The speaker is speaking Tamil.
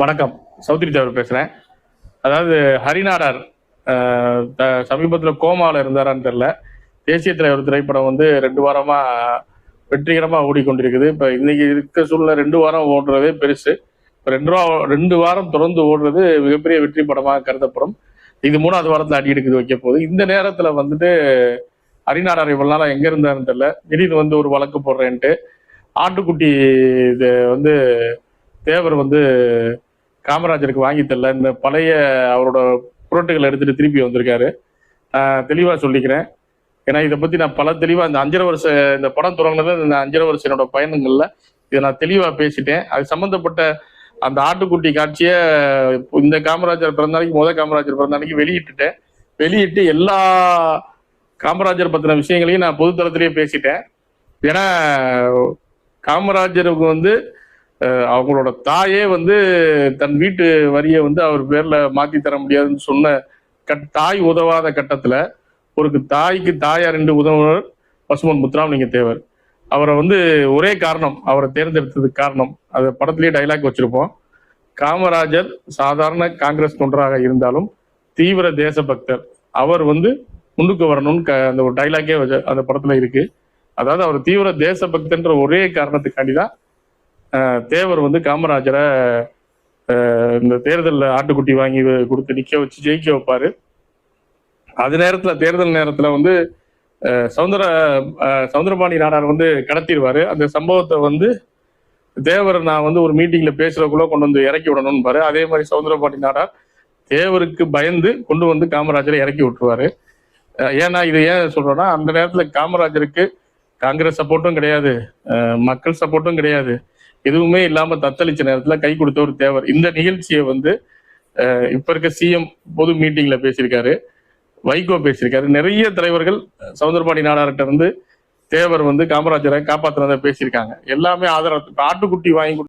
வணக்கம். சௌத்ரி தேவர் பேசுறேன். அதாவது ஹரிநாடார் சமீபத்தில் த- இருந்தாரான்னு தெரியல. தேசிய தலைவர் திரைப்படம் வந்து ரெண்டு வாரமா வெற்றிகரமாக ஓடிக்கொண்டிருக்குது. இப்போ இன்னைக்கு இருக்க சூழ்நிலை ரெண்டு வாரம் ஓடுறதே பெருசு. இப்போ ரெண்டு ரூபா ரெண்டு வாரம் தொடர்ந்து ஓடுறது மிகப்பெரிய வெற்றி படமாக கருதப்படும். இது மூணாவது வாரத்தில் அடி எடுக்குது வைக்க போகுது. இந்த நேரத்தில் வந்துட்டு ஹரிநாடார் இவ்வளோ நாளாக எங்கே இருந்தாருன்னு தெரியல. திடீர்னு வந்து ஒரு வழக்கு போடுறேன்ட்டு. ஆட்டுக்குட்டி இது வந்து தேவர் வந்து காமராஜருக்கு வாங்கி தரல. இந்த பழைய அவரோட புரோட்டுகளை எடுத்துட்டு திருப்பி வந்திருக்காரு. தெளிவா சொல்லிக்கிறேன். ஏன்னா இதை பத்தி நான் பல தெளிவா இந்த அஞ்சரை வருஷம் இந்த படம் தொடங்கினது இந்த அஞ்சரை வருஷம் என்னோட பயணங்கள்ல இதை நான் தெளிவா பேசிட்டேன். அது சம்பந்தப்பட்ட அந்த ஆட்டுக்குட்டி காட்சியை இந்த காமராஜர் பிறந்த நாளைக்கு முத காமராஜர் பிறந்த நாளைக்கு வெளியிட்டுட்டேன். வெளியிட்டு எல்லா காமராஜர் பத்தின விஷயங்களையும் நான் பொதுத்தளத்திலேயே பேசிட்டேன். ஏன்னா காமராஜருக்கு வந்து அவங்களோட தாயே வந்து தன் வீட்டு வரியை வந்து அவர் பேர்ல மாத்தி தர முடியாதுன்னு சொன்ன கட் தாய் உதவாத கட்டத்துல ஒரு தாய்க்கு தாயார் என்று உதவுனர் பசுமன் முத்துராமலிங்க தேவர் அவரை வந்து ஒரே காரணம் அவரை தேர்ந்தெடுத்ததுக்கு காரணம். அது படத்திலேயே டைலாக் வச்சிருப்போம். காமராஜர் சாதாரண காங்கிரஸ் தொண்டராக இருந்தாலும் தீவிர தேசபக்தர். அவர் வந்து முன்னுக்கு வரணும்னு க- அந்த ஒரு டைலாக்கே அந்த படத்துல இருக்கு. அதாவது அவர் தீவிர தேசபக்தன்ற ஒரே காரணத்துக்காண்டி தான் தேவர் வந்து காமராஜரை இந்த தேர்தலில் ஆட்டுக்குட்டி வாங்கி கொடுத்து நிற்க வச்சு ஜெயிக்க வைப்பாரு. அது நேரத்தில் தேர்தல் நேரத்தில் வந்து சவுந்தர சவுந்தரபாணி நாடார் வந்து கடத்திடுவார். அந்த சம்பவத்தை வந்து தேவர் நான் வந்து ஒரு மீட்டிங்கில் பேசுகிறக்குள்ளே கொண்டு வந்து இறக்கி விடணும்னு பாரு அதே மாதிரி சவுந்தரபாணி நாடார் தேவருக்கு பயந்து கொண்டு வந்து காமராஜரை இறக்கி விட்டுருவாரு. ஏன்னா இது ஏன் சொல்கிறோன்னா அந்த நேரத்தில் காமராஜருக்கு காங்கிரஸ் சப்போர்ட்டும் கிடையாது. மக்கள் சப்போர்ட்டும் கிடையாது. எதுவுமே இல்லாம தத்தளிச்ச நேரத்துல கை கொடுத்த ஒரு தேவர். இந்த நிகழ்ச்சியை வந்து இப்ப இருக்க சிஎம் பொது மீட்டிங்ல பேசியிருக்காரு வைகோ பேசியிருக்காரு. நிறைய தலைவர்கள் சவுந்தரபாணி நாடார்கிட்ட இருந்து தேவர் வந்து காமராஜரை காப்பாத்துறத பேசியிருக்காங்க. எல்லாமே ஆதரவு. ஆட்டுக்குட்டி வாங்கி